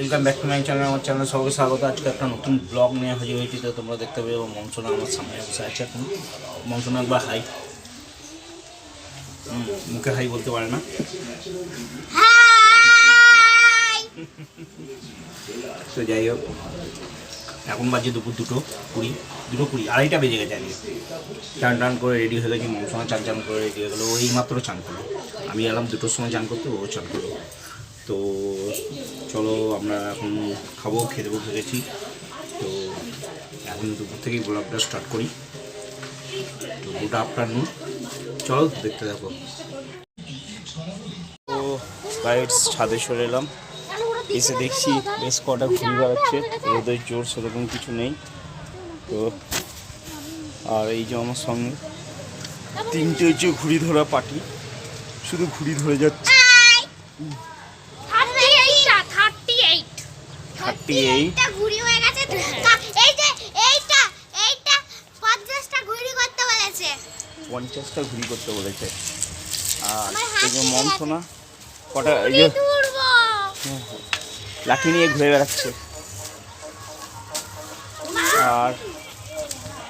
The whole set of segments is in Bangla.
Welcome back to my channel আমার চ্যানেল সবাইকে স্বাগত। আজকে একটা নতুন ব্লগ নিয়ে হাজির হয়েছি তো তোমরা দেখতে পাবে মনসোনা আমার সামনে বসে আছে এখন। মনসোনা একবার হাই মুখে হাই বলতে পারে না। তো যাই হোক এখন বাজে দুপুর দুটো কুড়ি দুটো কুড়ি আড়াইটা বেজে গেছে আজকে। চান টান করে রেডি হয়ে গেছি মনসোনা চান চান করে রেডি হয়ে গেলো। ওই মাত্র চান করল। আমি এলাম দুটোর সময় চান করতে ও চান করল। তো চলো, আমরা এখন খাব, খেয়ে দেবো ভেবেছি তো এখন দুপুর থেকেই ব্লগটা স্টার্ট করি। তো গুড আফটারনুন চলো, দেখতে দেখো তো গাইডস ছাদে সরে এলাম। এসে দেখছি বেশ কটা ঘুরে বেড়াচ্ছে। রোদের জোর, সেরকম কিছু নেই। তো আর এই যে আমার সঙ্গে তিনটে হচ্ছে ঘুড়ি ধরা পাটি শুধু ঘুড়ি ধরে যাচ্ছে thirty eight thirty eight thirty eight. ঘুড়ি হয়ে গেছে। এই যে এইটা এইটা পঞ্চাশটা ঘুড়ি করতে বলেছে। পঞ্চাশটা ঘুড়ি করতে বলেছে। আর এই যে মন্থনা কটা এই যে লাঠি নিয়ে ঘুরে বেড়াচ্ছে। আর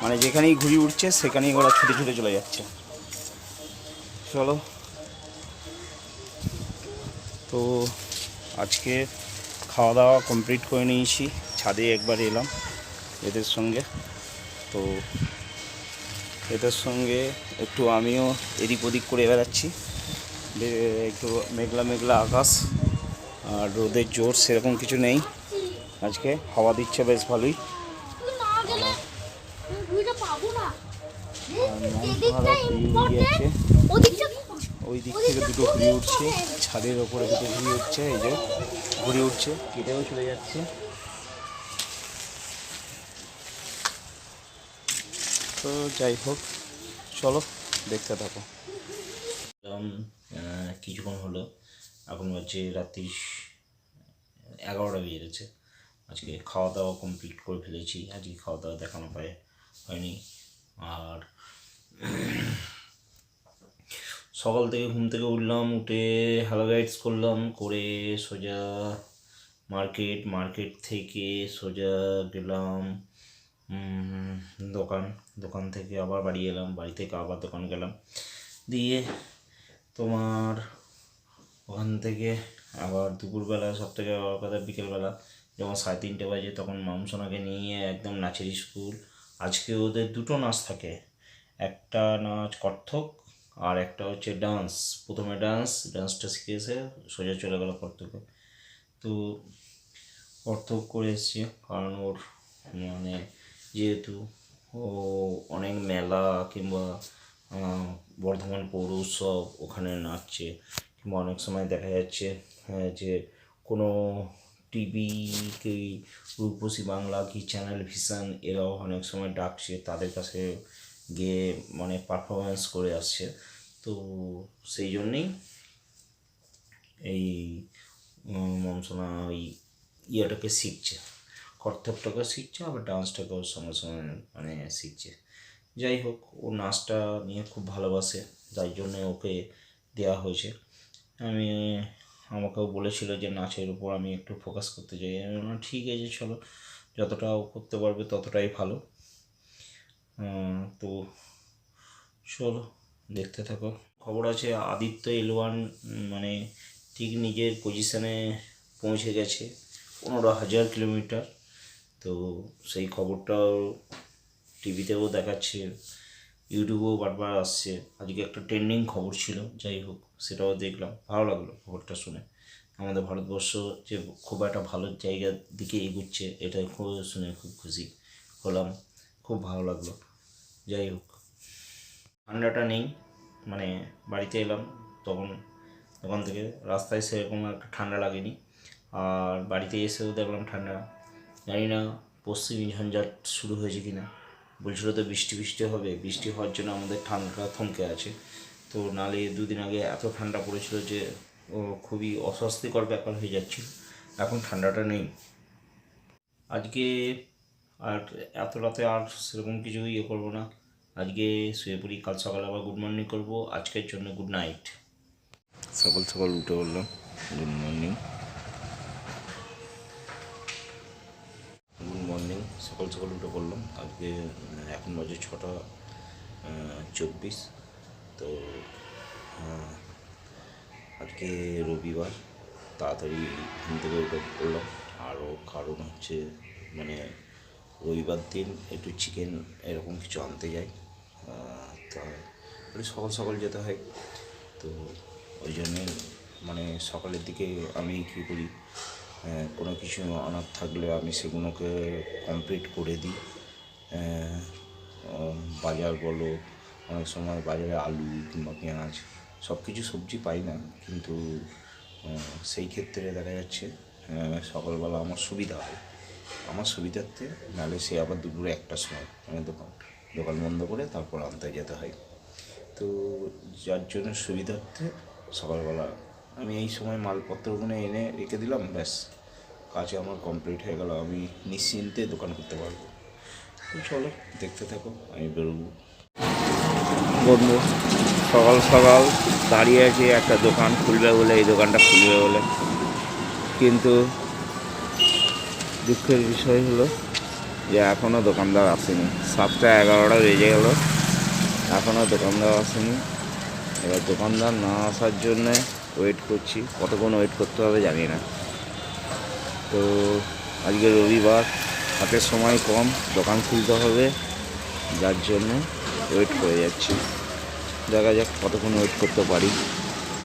মানে যেখানেই ঘুড়ি উঠছে সেখানেই ওরা ছুটে ছুটে চলে যাচ্ছে। চলো। তো আজকে খাওয়া দাওয়া কমপ্লিট করে নিয়েছি। ছাদে একবার এলাম এদের সঙ্গে। তো এদের সঙ্গে একটু আমিও এদিক ওদিক করে বেড়াচ্ছি। একটু মেঘলা মেঘলা আকাশ আর রোদের জোর সেরকম কিছু নেই। আজকে হাওয়া দিচ্ছে বেশ ভালোই। তুই ওই দিক থেকে দুটো ঘুড়ি উঠছে, ছাদের ওপরে দুটো ঘুড়ি উঠছে, এই যে ঘুড়ি উঠছে, কেটেও চলে যাচ্ছে। তো যাই হোক, চলো দেখতে থাকো। কিছুক্ষণ হলো, এখন হচ্ছে রাত্রি এগারোটা বেজে গেছে। আজকে খাওয়া দাওয়া কমপ্লিট করে ফেলেছি, আজকে খাওয়া দাওয়া দেখানো পায় হয়নি। আর সকাল থেকে ঘুম থেকে উঠলাম, উঠে হ্যালো গাইডস করলাম, করে সোজা মার্কেট মার্কেট থেকে সোজা গেলাম দোকান দোকান থেকে আবার বাড়ি এলাম বাড়ি থেকে আবার দোকান গেলাম। দিয়ে তোমার ওখান থেকে আবার দুপুরবেলা সব থেকে বড় কথা বিকেলবেলা, যখন সাড়ে তিনটে বাজে, তখন মামসোনাকে নিয়ে একদম নাচের স্কুল আজকে ওদের দুটো নাচ থাকে। একটা নাচ কত্থক আর একটা হচ্ছে ডান্স প্রথমে ডান্স ডান্সটা শিখেছে সোজা চলে গেল কত্থকে তো কত্থক করে এসছে কারণ ওর মানে যেহেতু ও অনেক মেলা কিংবা বর্ধমান পৌর উৎসব ওখানে নাচছে। কিংবা অনেক সময় দেখা যাচ্ছে হ্যাঁ, যে কোনো টিভি কি রূপসী বাংলা কি চ্যানেল ভিশন এরাও অনেক সময় ডাকছে তাদের কাছে গিয়ে মানে পারফরমেন্স করে আসছে। তো সেই জন্যেই এই মমসোনা ওই ইয়েটাকে শিখছে। কর্তব্যটাকে শিখছে, আবার ডান্সটাকেও সঙ্গে সঙ্গে মানে শিখছে। যাই হোক, ও নাচটা নিয়ে খুব ভালোবাসে তাই জন্য ওকে দেওয়া হয়েছে। আমি, আমাকেও বলেছিল যে নাচের উপর আমি একটু ফোকাস করতে চাই। আমি ঠিক আছে, চলো। যতটা করতে পারবে ততটাই ভালো। তো চলো, দেখতে থাকো। খবর আছে, আদিত্য এল ওয়ান মানে ঠিক নিজের পজিশানে পৌঁছে গেছে, পনেরো হাজার কিলোমিটার। তো সেই খবরটাও টিভিতেও দেখাচ্ছে ইউটিউবেও বারবার আসছে। আজকে একটা ট্রেন্ডিং খবর ছিল, যাই হোক, সেটাও দেখলাম। ভালো লাগল খবরটা শুনে। আমাদের ভারতবর্ষ যে খুব একটা ভালো জায়গার দিকে এগুচ্ছে, এটা খুব শুনে খুব খুশি হলাম। খুব ভালো লাগল। যাই হোক ঠান্ডাটা নেই মানে বাড়িতে এলাম, তখন দোকান থেকে রাস্তায় সেরকম একটা ঠান্ডা লাগেনি। আর বাড়িতে এসেও দেখলাম ঠান্ডা। জানি না পশ্চিমী ঝঞ্ঝাট শুরু হয়েছে কি না বলছিল তো বৃষ্টি বৃষ্টি হবে। বৃষ্টি হওয়ার জন্য আমাদের ঠান্ডাটা থমকে আছে। তো নালে দুদিন আগে এত ঠান্ডা পড়েছিল যে, ও খুবই অস্বস্তিকর ব্যাপার হয়ে যাচ্ছিল। এখন ঠান্ডাটা নেই। আজকে আর এত রাতে আর সেরকম কিছু ইয়ে করব না। আজকে শুয়ে পড়ি, কাল সকালে আবার গুড মর্নিং করব। আজকের জন্য গুড নাইট সকাল সকাল উঠে বললাম গুড মর্নিং গুড মর্নিং সকাল সকাল উঠে করলাম আজকে এখন বাজে ছটা চব্বিশ। তো আজকে রবিবার, তাড়াতাড়ি ঘুম থেকে উঠে পড়লাম আরও কারণ হচ্ছে মানে রবিবার দিন একটু চিকেন এরকম কিছু আনতে যাই। তা মানে সকাল সকাল যেতে হয়। তো ওই জন্যে মানে সকালের দিকে আমি কী করি কোনো কিছু আনার থাকলে আমি সেগুলোকে কমপ্লিট করে দিই। বাজার বলো, অনেক সময় বাজারে আলু কিংবা পেঁয়াজ সব কিছু সবজি পাই না, কিন্তু সেই ক্ষেত্রে দেখা যাচ্ছে সকালবেলা আমার সুবিধা হয়। আমার সুবিধার্থে, নাহলে সে আবার দুপুরে একটার সময় মানে দোকান দোকান বন্ধ করে তারপর আনতে যেতে হয়। তো যার জন্য সুবিধার্থে সকালবেলা আমি এই সময় মালপত্রগুলো এনে রেখে দিলাম, ব্যাস। কাজ আমার কমপ্লিট হয়ে গেল, আমি নিশ্চিন্তে দোকান করতে পারব। তো চলো, দেখতে থাকো, আমি বেরোবো। বন্ধু, সকাল সকাল দাঁড়িয়ে আছে একটা দোকান খুলবে বলে, এই দোকানটা খুলবে বলে। কিন্তু দুঃখের বিষয় হলো যে এখনও দোকানদার আসেনি। সাতটা এগারোটা বেজে গেল। এখনও দোকানদার আসেনি। এবার দোকানদার না আসার জন্যে ওয়েট করছি। কতক্ষণ ওয়েট করতে হবে জানি না। তো আজকে রবিবার, হাতে সময় কম, দোকান খুলতে হবে। যার জন্য ওয়েট করে যাচ্ছি। দেখা যাক কতক্ষণ ওয়েট করতে পারি।